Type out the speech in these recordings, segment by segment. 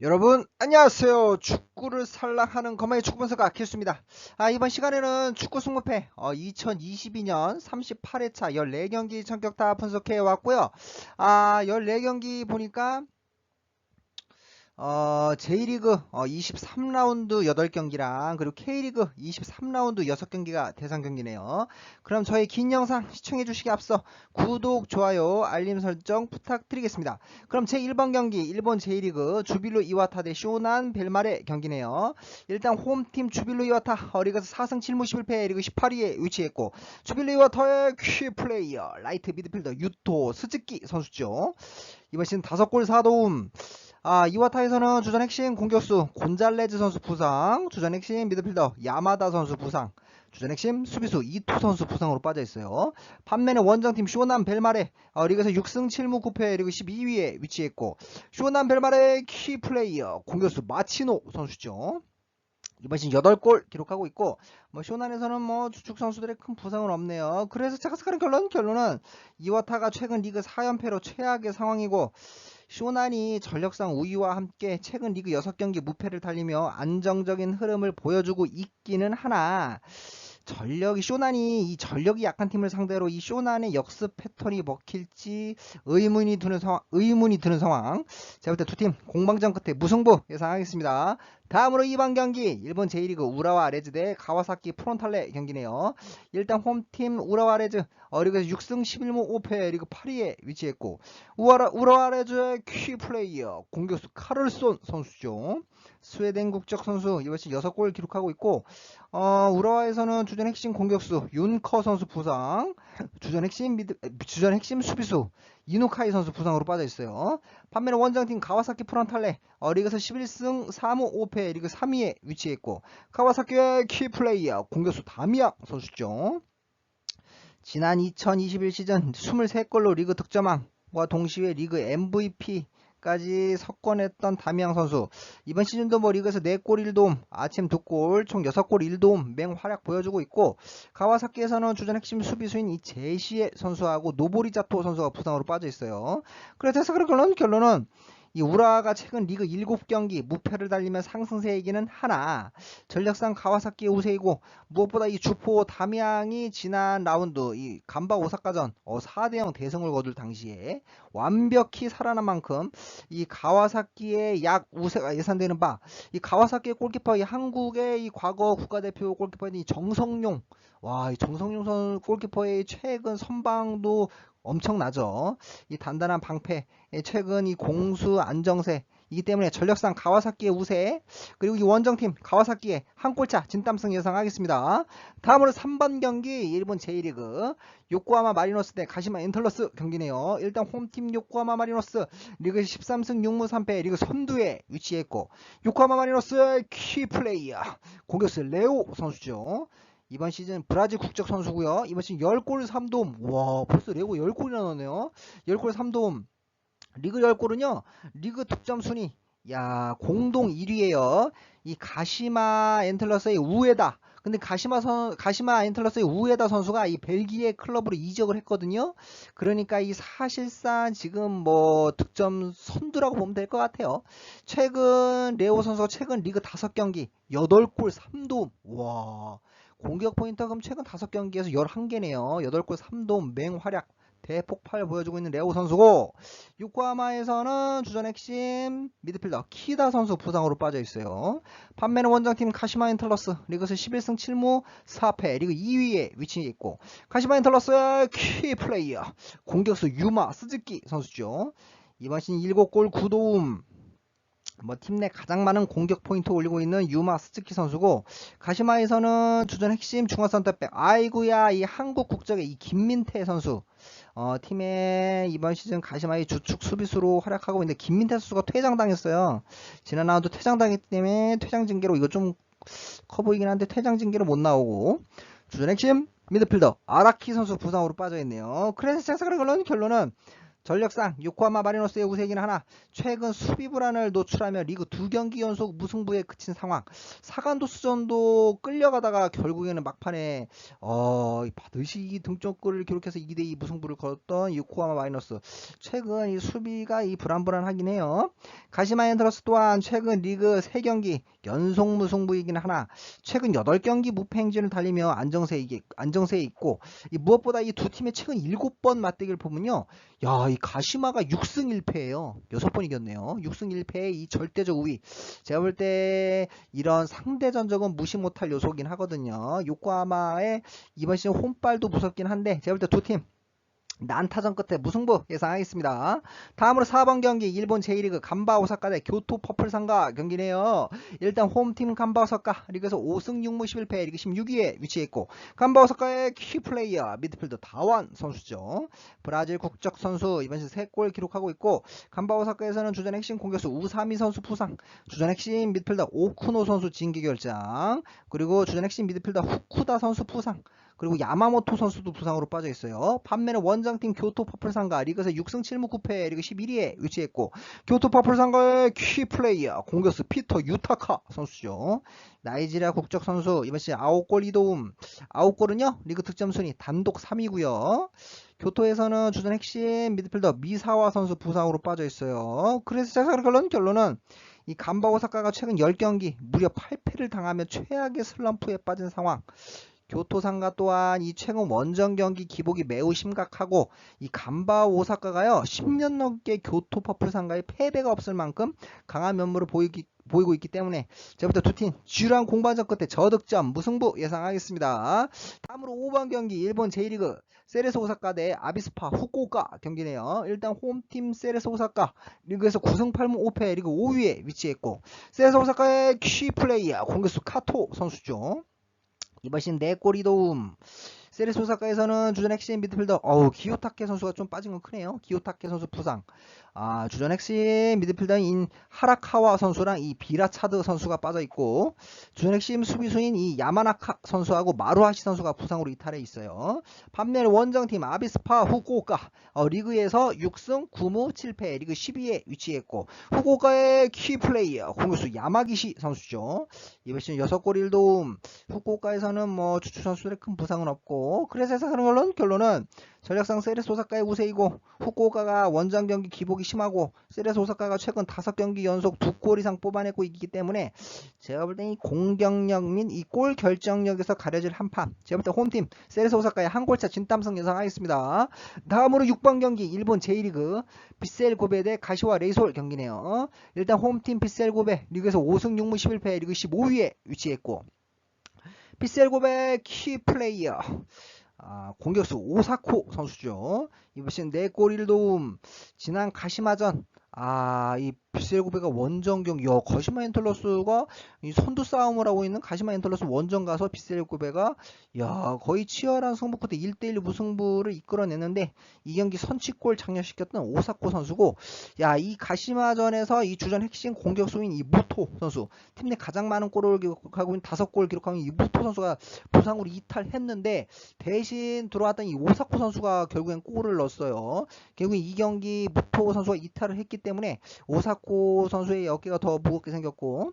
여러분 안녕하세요. 축 구를 살랑하는 거마의 축구 분석 아키스입니다. 아 이번 시간에는 축구 승무패 어, 2022년 38회차 14경기 전격 다 분석해 왔고요. 아 14경기 보니까 어, J리그 어, 23라운드 8경기랑 그리고 K리그 23라운드 6경기가 대상 경기네요. 그럼 저희 긴 영상 시청해 주시기 앞서 구독, 좋아요, 알림 설정 부탁드리겠습니다. 그럼 제1번 경기 일본 J리그 주빌로 이와타 대 쇼난 벨말의 경기네요. 일단 홈팀 주빌로 이와타 어리가서 4승 7무 11패 리그 18위에 위치했고 주빌로 이와타의 키 플레이어 라이트 미드필더 유토 스즈키 선수죠. 이번 시즌 5골 4도움 아, 이와 타에서는 주전 핵심 공격수 곤잘레즈 선수 부상, 주전 핵심 미드필더 야마다 선수 부상, 주전 핵심 수비수 이투 선수 부상으로 빠져 있어요. 반면에 원정팀 쇼남 벨마레 어, 리그에서 6승 7무 9패 리그 12위에 위치했고 쇼남 벨마레 키 플레이어 공격수 마치노 선수죠. 이번 시즌 8골 기록하고 있고 뭐 쇼난에서는 뭐 주축 선수들의 큰 부상은 없네요. 그래서 생각하는 결론 결론은 이와타가 최근 리그 4연패로 최악의 상황이고 쇼난이 전력상 우위와 함께 최근 리그 6경기 무패를 달리며 안정적인 흐름을 보여주고 있기는 하나 전력이 쇼난이 이 전력이 약한 팀을 상대로 이 쇼난의 역습 패턴이 먹힐지 의문이 드는 상황 의문이 드는 상황. 제가 볼 때 두 팀 공방전 끝에 무승부 예상하겠습니다. 다음으로 2번 경기 일본 제1리그 우라와 레즈 대 가와사키 프론탈레 경기네요. 일단 홈팀 우라와 레즈 어, 리그에서 6승 11무 5패 리그 8위에 위치했고 우라와, 레즈의 키 플레이어 공격수 카를손 선수죠 스웨덴 국적 선수 시 6골 기록하고 있고 어, 우라와에서는 주전 핵심 공격수 윤커 선수 부상, 주전 핵심 미드, 주전 핵심 수비수 이누카이 선수 부상으로 빠져 있어요. 반면에 원정팀 가와사키 프론탈레 어, 리그에서 11승 3무 5패 리그 3위에 위치했고 가와사키의 키 플레이어 공격수 다미야 선수죠. 지난 2021 시즌 23골로 리그 득점왕과 동시에 리그 MVP 까지 석권했던 다미양 선수. 이번 시즌도 뭐 리그에서 4골 1도움 아침 2골 총 6골 1도움 맹활약 보여주고 있고 가와사키에서는 주전 핵심 수비수인 이 제시의 선수하고 노보리자토 선수가 부상으로 빠져 있어요. 그래서 그런 결론은 이 우라가 최근 리그 7경기 무패를 달리며 상승세이기는 하나. 전력상 가와사키의 우세이고 무엇보다 이 주포 담양이 지난 라운드 이 간바 오사카전 어 4대0 대승을 거둘 당시에 완벽히 살아난 만큼 이 가와사키의 약 우세가 예상되는 바 이 가와사키의 골키퍼 이 한국의 이 과거 국가대표 골키퍼인 이 정성용 와, 이 정성용 선 골키퍼의 최근 선방도 엄청나죠. 이 단단한 방패, 최근 이 공수 안정세, 이기 때문에 전력상 가와사키의 우세, 그리고 이 원정팀 가와사키의 한 골차 진땀승 예상하겠습니다. 다음으로 3번 경기 일본 제1리그 요코하마 마리노스 대 가시마 엔틀러스 경기네요. 일단 홈팀 요코하마 마리노스 리그 13승 6무 3패 리그 선두에 위치했고 요코하마 마리노스의 키 플레이어 공격수 레오 선수죠. 이번 시즌 브라질 국적 선수고요. 이번 시즌 10골 3도움. 와, 벌써 레고 10골이나 넣었네요. 10골 3도움. 리그 10골은요. 리그 득점 순위 야, 공동 1위에요. 이 가시마 엔틀러스의 우에다. 근데 가시마 선 가시마 엔틀러스의 우에다 선수가 이 벨기에 클럽으로 이적을 했거든요. 그러니까 이 사실상 지금 뭐 득점 선두라고 보면 될 것 같아요. 최근 레오 선수가 최근 리그 5경기 8골 3도움. 와. 공격 포인트가 그럼 최근 5경기에서 11개네요. 8골 3도움 맹활약 대폭발 보여주고 있는 레오 선수고 요코하마에서는 주전 핵심 미드필더 키다 선수 부상으로 빠져 있어요. 판매는 원정팀 카시마 인틀러스 리그에서 11승 7무 4패 리그 2위에 위치해 있고 카시마 인틀러스의 키 플레이어 공격수 유마 스즈키 선수죠. 이번 시즌 7골 9도움 뭐 팀 내 가장 많은 공격 포인트 올리고 있는 유마 스즈키 선수고 가시마에서는 주전 핵심 중앙선택백 아이구야 이 한국 국적의 이 김민태 선수 어, 팀의 이번 시즌 가시마의 주축 수비수로 활약하고 있는데 김민태 선수가 퇴장당했어요. 지난 라운드 퇴장당했기 때문에 퇴장 징계로 이거 좀 커 보이긴 한데 퇴장 징계로 못 나오고 주전 핵심 미드필더 아라키 선수 부상으로 빠져 있네요. 그래서 생각을 걸는 결론은 전력상 요코하마 마리노스의 우세기는 하나 최근 수비 불안을 노출하며 리그 두 경기 연속 무승부에 그친 상황. 사간도 수전도 끌려가다가 결국에는 막판에 어 바드시 등점골을 기록해서 2대2 무승부를 걸었던 요코하마 마리노스. 최근 이 수비가 이 불안불안하긴 해요. 가시마 엔드러스 또한 최근 리그 3경기 연속 무승부이긴 하나 최근 8경기 무패 행진을 달리며 안정세에 안정세에 있고 이 무엇보다 이 두 팀의 최근 7번 맞대결을 보면요 야, 이 가시마가 6승 1패예요. 6번 이겼네요. 6승 1패의 이 절대적 우위. 제가 볼 때 이런 상대 전적은 무시 못할 요소긴 하거든요. 요코하마의 이번 시즌 홈빨도 무섭긴 한데 제가 볼 때 두 팀 난타전 끝에 무승부 예상하겠습니다. 다음으로 4번 경기 일본 제1리그 간바 오사카 대 교토 퍼플상가 경기네요. 일단 홈팀 간바 오사카 리그에서 5승 6무 11패 리그 16위에 위치했고 간바 오사카의 키플레이어 미드필더 다완 선수죠. 브라질 국적 선수 이번 시즌 3골 기록하고 있고 간바 오사카에서는 주전 핵심 공격수 우사미 선수 부상 주전 핵심 미드필더 오쿠노 선수 징계 결장 그리고 주전 핵심 미드필더 후쿠다 선수 부상 그리고 야마모토 선수도 부상으로 빠져 있어요. 반면에 원정팀 교토 퍼플상가 리그에서 6승 7무 9패 리그 11위에 위치했고 교토 퍼플상가의 키 플레이어 공격수 피터 유타카 선수죠. 나이지리아 국적 선수 이번 시즌 9골 이도움 9골은요 리그 득점 순위 단독 3위고요. 교토에서는 주전 핵심 미드필더 미사와 선수 부상으로 빠져 있어요. 그래서 시작하는 결론 결론은 이 간바 오사카가 최근 10경기 무려 8패를 당하며 최악의 슬럼프에 빠진 상황. 교토상가 또한 이 최근 원정 경기 기복이 매우 심각하고 이 간바 오사카가요 10년 넘게 교토 퍼플 상가에 패배가 없을 만큼 강한 면모를 보이기, 보이고 있기 때문에 제부터 두팀 쥐란 공반전 끝에 저득점 무승부 예상하겠습니다. 다음으로 5번 경기 일본 제1리그 세레스 오사카 대 아비스파 후쿠오카 경기네요. 일단 홈팀 세레스 오사카 리그에서 9승 8무 5패 리그 5위에 위치했고 세레스 오사카의 키 플레이어 공격수 카토 선수죠. 이번 시즌 4골이 도움. 세레스 오사카에서는 주전 핵심 미드필더. 어우 기요타케 선수가 좀 빠진 건 크네요. 기요타케 선수 부상 아, 주전 핵심 미드필더인 하라카와 선수랑 이 비라차드 선수가 빠져 있고 주전 핵심 수비수인 이 야마나카 선수하고 마루하시 선수가 부상으로 이탈해 있어요. 반면 원정팀 아비스파 후쿠오카 어, 리그에서 6승 9무 7패 리그 12위에 위치했고 후쿠오카의 키플레이어 공격수 야마기시 선수죠. 이번 시즌 6골 1도움 후쿠오카에서는 뭐 주축 선수들의 큰 부상은 없고 그래서 해석하는 걸로는 결론은 전력상 세레스 오사카의 우세이고 후쿠오카가 원정 경기 기복이 심하고 세레스 오사카가 최근 5경기 연속 2골 이상 뽑아내고 있기 때문에 제가 볼때이 공격력 및 이 골 결정력에서 가려질 한판 제가 볼 때 홈팀 세레스 오사카의 한 골차 진땀승 예상하겠습니다. 다음으로 6번 경기 일본 제1리그 비셀 고베 대 가시와 레이솔 경기네요. 일단 홈팀 비셀 고베 리그에서 5승 6무 11패 리그 15위에 위치했고 비셀 고베 키 플레이어 아, 공격수 오사코 선수죠. 이번 시즌 4골 1도움. 지난 가시마전 아, 이 비셀고베가 원정 경기, 야, 가시마 엔틀러스가 이 선두 싸움을 하고 있는 가시마 엔틀러스 원정 가서 비셀고베가 야, 거의 치열한 승부 끝에 1대1 무승부를 이끌어냈는데 이 경기 선취골 장려시켰던 오사코 선수고 야, 이 가시마전에서 이 주전 핵심 공격수인 이 무토 선수 팀 내 가장 많은 골을 기록하고 있는 5골 기록하는 이 무토 선수가 부상으로 이탈했는데 대신 들어왔던 이 오사코 선수가 결국엔 골을 넣었어요. 결국 이 경기 무토 선수가 이탈을 했기 때문에 때문에 오사코 선수의 어깨가 더 무겁게 생겼고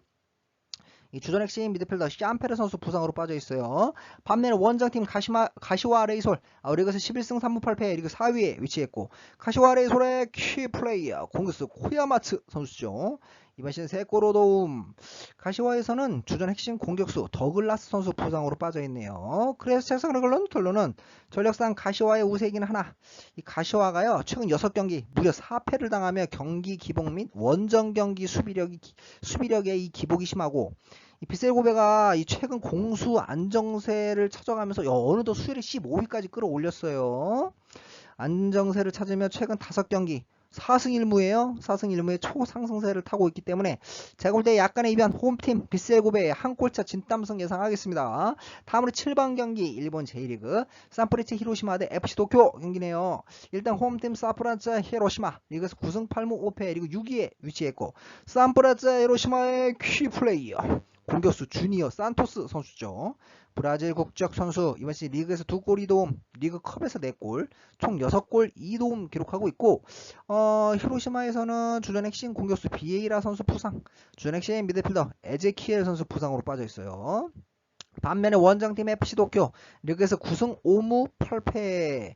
이 주전 핵심 미드필더 샴페르 선수 부상으로 빠져 있어요. 반면에 원정팀 가시마, 가시와 레이솔 아, 리그에서 11승 3무 8패 리그 4위에 위치했고 가시와 레이솔의 키 플레이어 공격수 코야마츠 선수죠. 이번 시즌 3골로 도움 가시와에서는 주전 핵심 공격수 더글라스 선수 부상으로 빠져있네요. 그래서 책상을 걸는 결론은 전력상 가시와의 우세이기는 하나 이 가시와가요 최근 6경기 무려 4패를 당하며 경기 기복 및 원정 경기 수비력이 수비력에 이 기복이 심하고 이 비셀고베가 이 최근 공수 안정세를 찾아가면서 어느덧 수율이 15위까지 끌어올렸어요. 안정세를 찾으며 최근 5경기 4승 1무예요. 4승 1무의 초상승세를 타고 있기 때문에 제가 볼 때 약간의 이변 홈팀 비셀고베의 한 골차 진땀승 예상하겠습니다. 다음으로 7번 경기 일본 제1리그 산프레체 히로시마 대 FC 도쿄 경기네요. 일단 홈팀 사프라자 히로시마 리그에서 9승 8무 5패 리그 6위에 위치했고 산프라자 히로시마의 키 플레이어 공격수 주니어 산토스 선수죠. 브라질 국적 선수 이번 시즌 리그에서 2골 2도움, 리그컵에서 4골, 총 6골 2도움 기록하고 있고 어, 히로시마에서는 주전 핵심 공격수 비에이라 선수 부상, 주전 핵심 미드필더 에제키엘 선수 부상으로 빠져 있어요. 반면에 원정팀 FC 도쿄 리그에서 9승 5무 8패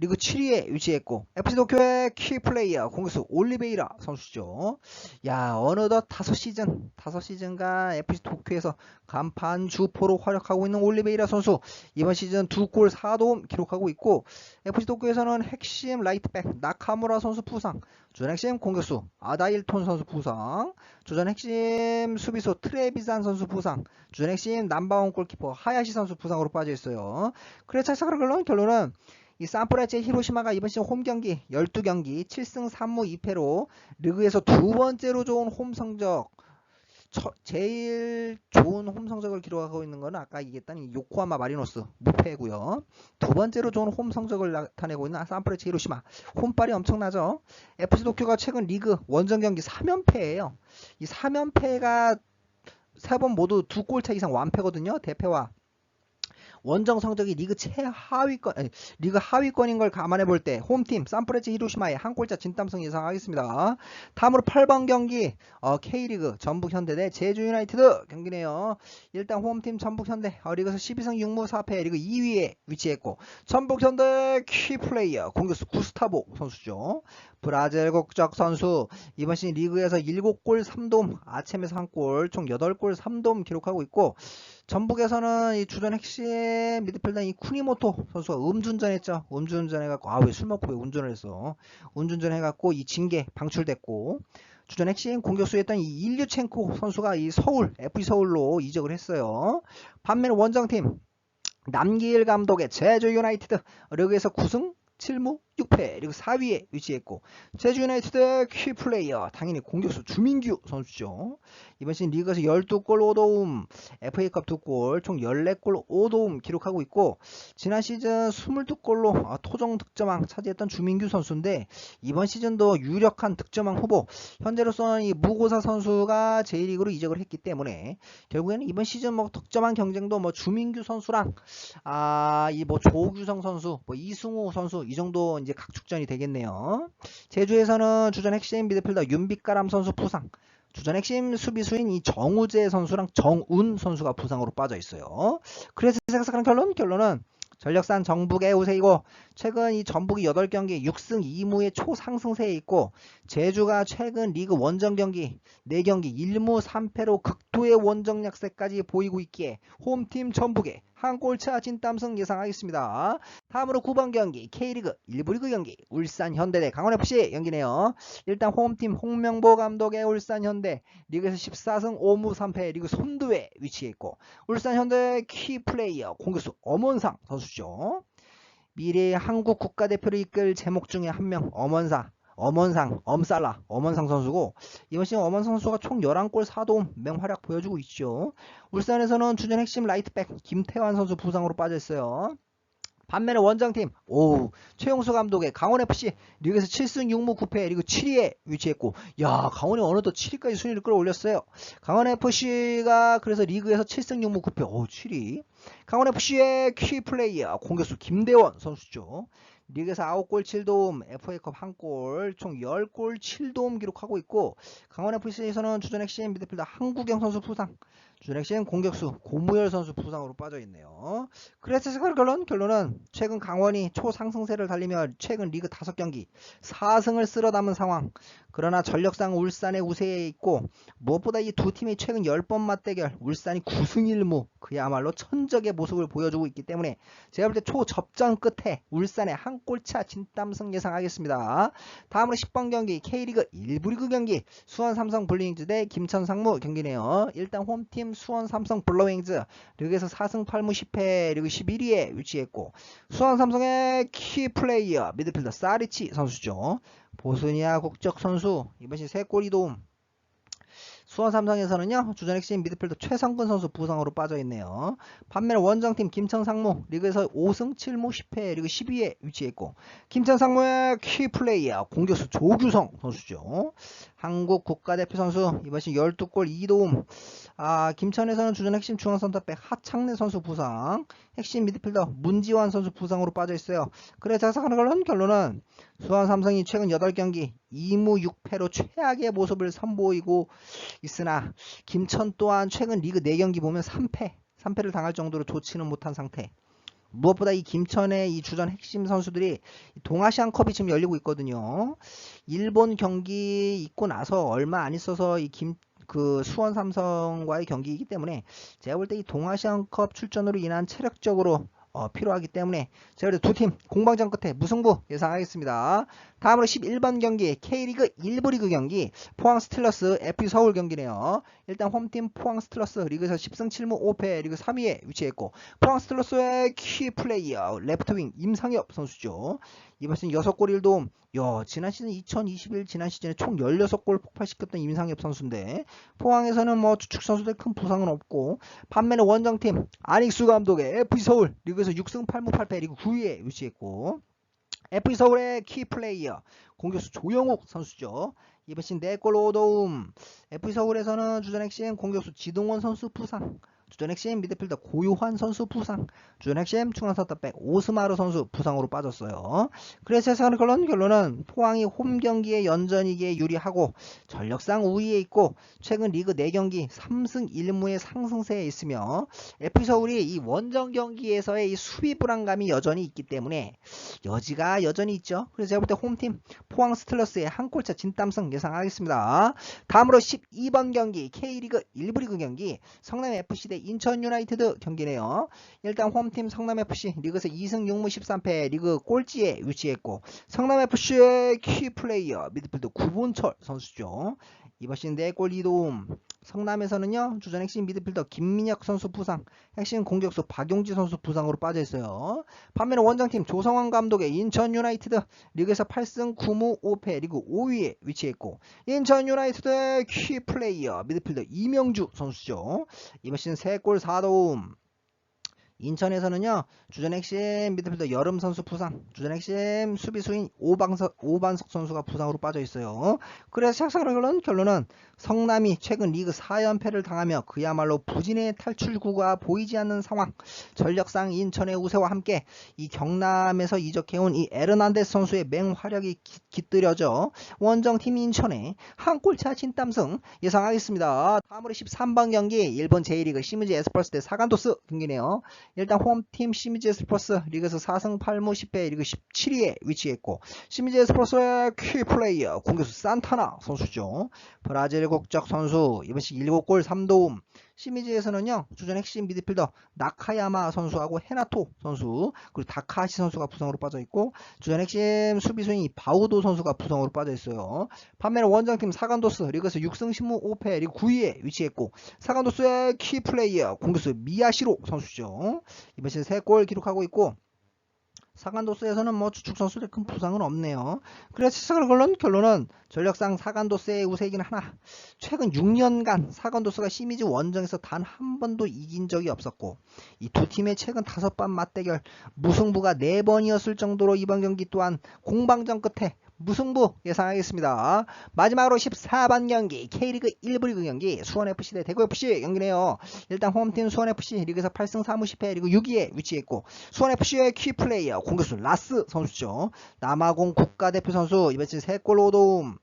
리그 7위에 위치했고 FC 도쿄의 키플레이어 공격수 올리베이라 선수죠. 야 어느덧 5시즌 5시즌간 FC 도쿄에서 간판 주포로 활약하고 있는 올리베이라 선수 이번 시즌 2골 4도움 기록하고 있고 FC 도쿄에서는 핵심 라이트백 나카무라 선수 부상 주전 핵심 공격수 아다일톤 선수 부상 주전 핵심 수비수 트레비산 선수 부상 주전 핵심 남바원 골키퍼 하야시 선수 부상으로 빠져 있어요. 그래 결론 결론은 이 산프라체 히로시마가 이번 시즌 홈 경기 12경기 7승 3무 2패로 리그에서 두 번째로 좋은 홈 성적 처- 제일 좋은 홈 성적을 기록하고 있는 거는 아까 얘기했던 이 요코하마 마리노스 무패고요. 두 번째로 좋은 홈 성적을 나타내고 있는 산프레체 히로시마 홈빨이 엄청나죠. FC 도쿄가 최근 리그 원정 경기 3연패예요. 이 3연패가 세 번 모두 두 골차 이상 완패거든요. 대패와 원정 성적이 리그 최하위권 아니, 리그 하위권인 걸 감안해 볼 때 홈팀 산프레체 히로시마의 한 골차 진땀승 예상하겠습니다. 다음으로 8번 경기 어, K리그 전북 현대 대 제주 유나이티드 경기네요. 일단 홈팀 전북 현대 어, 리그에서 12승 6무 4패 리그 2위에 위치했고 전북 현대 키 플레이어 공격수 구스타보 선수죠. 브라질 국적 선수 이번 시즌 리그에서 7골 3도움 아챔에서 1골 총 8골 3도움 기록하고 있고 전북에서는 이 주전 핵심 미드필더 이 쿠니모토 선수가 음주운전 했죠. 음주운전 해갖고 아 왜 술 먹고 왜 운전을 했어? 음주운전 해갖고 이 징계 방출됐고 주전 핵심 공격수였던 이 일류첸코 선수가 이 서울 FC 서울로 이적을 했어요. 반면 원정팀 남기일 감독의 제주 유나이티드 리그에서 9승 7무 6패 그리고 4위에 위치했고 제주 유나이티드의 키플레이어 당연히 공격수 주민규 선수죠. 이번 시즌 리그에서 12골 5도움 FA컵 2골 총 14골 5도움 기록하고 있고 지난 시즌 22골로 아, 토종 득점왕 차지했던 주민규 선수인데 이번 시즌도 유력한 득점왕 후보 현재로서는 이 무고사 선수가 제1리그로 이적을 했기 때문에 결국에는 이번 시즌 뭐 득점왕 경쟁도 뭐 주민규 선수랑 아 이 뭐 조규성 선수 뭐 이승우 선수 이 정도 이제 각축전이 되겠네요. 제주에서는 주전 핵심 미드필더 윤빛가람 선수 부상 주전 핵심 수비수인 이 정우재 선수랑 정운 선수가 부상으로 빠져 있어요. 그래서 생각하는 결론 결론은 전력산 정북의 우세이고 최근 이 전북이 8경기 6승 2무의 초상승세에 있고 제주가 최근 리그 원정 경기 4경기 1무 3패로 극도의 원정 약세까지 보이고 있기에 홈팀 전북의 한 골차 진땀승 예상하겠습니다. 다음으로 9번 경기 K리그 1부 리그 경기 울산 현대 대 강원FC 경기네요. 일단 홈팀 홍명보 감독의 울산 현대 리그에서 14승 5무 3패 리그 선두에 위치해 있고 울산 현대 키 플레이어 공격수 엄원상 선수죠. 미래의 한국 국가대표를 이끌 제목 중에 한 명 엄원사 엄원상 엄살라 엄원상 선수고 이번 시즌 엄원상 선수가 총 11골 4도움 맹활약 보여주고 있죠. 울산에서는 주전 핵심 라이트백 김태환 선수 부상으로 빠졌어요. 반면에 원정팀 오 최용수 감독의 강원FC 리그에서 7승 6무 9패 리그 7위에 위치했고 야 강원이 어느덧 7위까지 순위를 끌어올렸어요. 강원FC가 그래서 리그에서 7승 6무 9패 오 7위 강원FC의 키플레이어 공격수 김대원 선수죠. 리그에서 9골 7도움, FA컵 1골, 총 10골 7도움 기록하고 있고 강원FC에서는 주전 핵심 미드필더 한국영 선수 부상, 주전 핵심 공격수 고무열 선수 부상으로 빠져 있네요. 그래서 결론 결론은 최근 강원이 초상승세를 달리며 최근 리그 5경기 4승을 쓸어 담은 상황. 그러나 전력상 울산의 우세에 있고 무엇보다 이 두 팀이 최근 10번 맞대결 울산이 9승 1무 그야말로 천적의 모습을 보여주고 있기 때문에 제가 볼 때 초접전 끝에 울산의 한한 골차 진땀승 예상하겠습니다. 다음으로 10번 경기 K리그 1부 리그 경기 수원 삼성 블루윙즈 대 김천 상무 경기네요. 일단 홈팀 수원 삼성 블루윙즈 리그에서 4승 8무 10패 리그 11위에 위치했고 수원 삼성의 키 플레이어 미드필더 사리치 선수죠. 보스니아 국적 선수 이번 시즌 3골 이 도움 수원 삼성에서는요 주전 핵심 미드필더 최성근 선수 부상으로 빠져있네요. 반면에 원정팀 김천 상무 리그에서 5승 7무 10패 리그 12위에 위치했고 김천 상무의 키 플레이어 공격수 조규성 선수죠. 한국 국가대표 선수 이번 시즌 12골 2도움 아 김천에서는 주전 핵심 중앙선택백 하창래 선수 부상 핵심 미드필더 문지환 선수 부상으로 빠져있어요. 그래서 해석하는 결론은 수원 삼성이 최근 8경기 2무 6패로 최악의 모습을 선보이고 있으나 김천 또한 최근 리그 4경기 보면 3패, 3패를 당할 정도로 좋지는 못한 상태. 무엇보다 이 김천의 이 주전 핵심 선수들이 동아시안컵이 지금 열리고 있거든요. 일본 경기 있고 나서 얼마 안 있어서 이 김 그 수원 삼성과의 경기이기 때문에 제가 볼 때 이 동아시안컵 출전으로 인한 체력적으로 어, 필요하기 때문에 제가 그래도 두팀 공방전 끝에 무승부 예상하겠습니다. 다음으로 11번 경기 K리그 1부 리그 경기 포항 스틸러스 FP 서울 경기네요. 일단 홈팀 포항 스틸러스 리그에서 10승 7무 5패 리그 3위에 위치했고 포항 스틸러스의 키 플레이어 레프트 윙 임상엽 선수죠. 이번 시즌 6골 1도움 야, 지난 시즌 2021 지난 시즌에 총 16골 폭발시켰던 임상엽 선수인데 포항에서는 뭐 주축 선수들 큰 부상은 없고 반면에 원정팀 안익수 감독의 FC 서울 리그에서 6승 8무 8패 리그 9위에 위치했고 FC 서울의 키 플레이어 공격수 조영욱 선수죠. 이번 시즌 4골 5도움. FC 서울에서는 주전 핵심 공격수 지동원 선수 부상 주전 핵심 미드필더 고요환 선수 부상, 주전 핵심 중앙선택백 오스마르 선수 부상으로 빠졌어요. 그래서 예상하는 결론, 결론은 포항이 홈 경기에 연전이기에 유리하고 전력상 우위에 있고 최근 리그 4경기 3승 1무의 상승세에 있으며 F서울이 이 원정 경기에서의 이 수비 불안감이 여전히 있기 때문에 여지가 여전히 있죠. 그래서 제가 볼 때 홈팀 포항 스틸러스의 한 골차 진땀승 예상하겠습니다. 다음으로 12번 경기 K리그 1부 리그 경기 성남 FC 대 인천 유나이티드 경기네요. 일단 홈팀 성남FC 리그에서 2승 6무 13패 리그 꼴찌에 위치했고 성남FC의 키 플레이어 미드필더 구본철 선수죠. 이번 시즌 4골 2도움. 성남에서는요 주전 핵심 미드필더 김민혁 선수 부상 핵심 공격수 박용지 선수 부상으로 빠져있어요. 반면에 원정팀 조성환 감독의 인천 유나이티드 리그에서 8승 9무 5패 리그 5위에 위치했고 인천 유나이티드의 키 플레이어 미드필더 이명주 선수죠. 이번 시즌 3골 4도움 인천에서는요 주전 핵심 미드필더 여름 선수 부상 주전 핵심 수비수인 오방석, 오반석 선수가 부상으로 빠져 있어요. 그래서 시작상으로 결론은 성남이 최근 리그 4연패를 당하며 그야말로 부진의 탈출구가 보이지 않는 상황. 전력상 인천의 우세와 함께 이 경남에서 이적해온 이 에르난데스 선수의 맹활약이 깃들여져 원정팀 인천에 한 골차 진땀승 예상하겠습니다. 다음으로 13번 경기 일본 제1리그 시무지 에스퍼스 대 사간도스 경기네요 일단 홈팀 시미즈 스포츠 리그에서 4승 8무 10패 리그 17위에 위치했고 시미즈 스포츠의 키 플레이어 공격수 산타나 선수죠. 브라질 국적 선수 이번 시 7골 3도움 시미즈에서는요 주전 핵심 미드필더 나카야마 선수하고 헤나토 선수 그리고 다카시 선수가 부상으로 빠져 있고 주전 핵심 수비수인 바우도 선수가 부상으로 빠져 있어요. 반면에 원정팀 사간도스 리그에서 6승 10무 5패 리그 9위에 위치했고 사간도스의 키 플레이어 공격수 미야시로 선수죠. 이번 시즌 3골 기록하고 있고 사간도스에서는 뭐 주축 선수들 큰 부상은 없네요. 그래서 시작을 걸른 결론은 전력상 사간도스의 우세이긴 하나 최근 6년간 사간도스가 시미즈 원정에서 단 한 번도 이긴 적이 없었고 이 두 팀의 최근 다섯 번 맞대결 무승부가 네 번이었을 정도로 이번 경기 또한 공방전 끝에 무승부 예상하겠습니다. 마지막으로 14반 경기 K리그 1부 리그 경기 수원FC 대 대구FC 경기네요. 일단 홈팀 수원FC 리그에서 8승 4무 10패 리그 6위에 위치했고 수원FC의 키플레이어 공격수 라스 선수죠. 남아공 국가대표 선수 이번 시즌 3골 5도움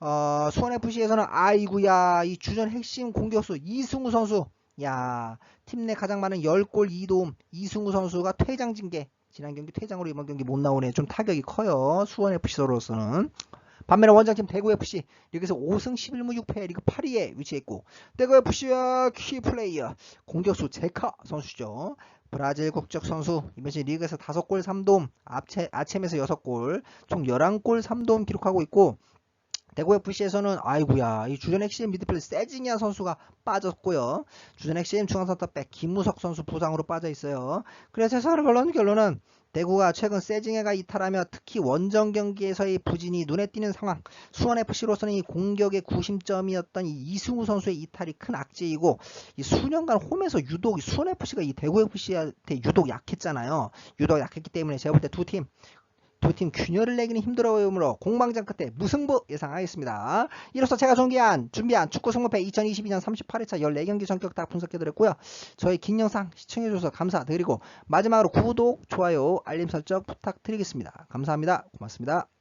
어, 수원FC에서는 아이구야 이 주전 핵심 공격수 이승우 선수 야 팀 내 가장 많은 10골 2도움 이승우 선수가 퇴장 징계 지난 경기 퇴장으로 이번 경기 못 나오네. 좀 타격이 커요. 수원 FC로서는. 반면에 원정팀 대구FC 여기서 5승 11무 6패 리그 8위에 위치했고 대구FC와 키 플레이어 공격수 제카 선수죠. 브라질 국적 선수 이번 시즌 리그에서 5골 3도움, 아체, 아챔에서 6골, 총 11골 3도움 기록하고 있고 대구 FC에서는 아이구야 이 주전 핵심 미드필더 세징야 선수가 빠졌고요. 주전 핵심 중앙선터백 김무석 선수 부상으로 빠져 있어요. 그래서 해설을 걸러는 결론은 대구가 최근 세징야가 이탈하며 특히 원정 경기에서의 부진이 눈에 띄는 상황. 수원FC로서는 이 공격의 구심점이었던 이 이승우 선수의 이탈이 큰 악재이고 이 수년간 홈에서 유독 이 수원FC가 이 대구FC한테 유독 약했잖아요. 유독 약했기 때문에 제가 볼 때 두팀 두 팀 균열을 내기는 힘들어 보이므로 공방전 끝에 무승부 예상하겠습니다. 이로써 제가 준비한 준비한 축구 승부패 2022년 38회차 14경기 전격 다 분석해드렸고요. 저희 긴 영상 시청해주셔서 감사드리고 마지막으로 구독, 좋아요, 알림 설정 부탁드리겠습니다. 감사합니다. 고맙습니다.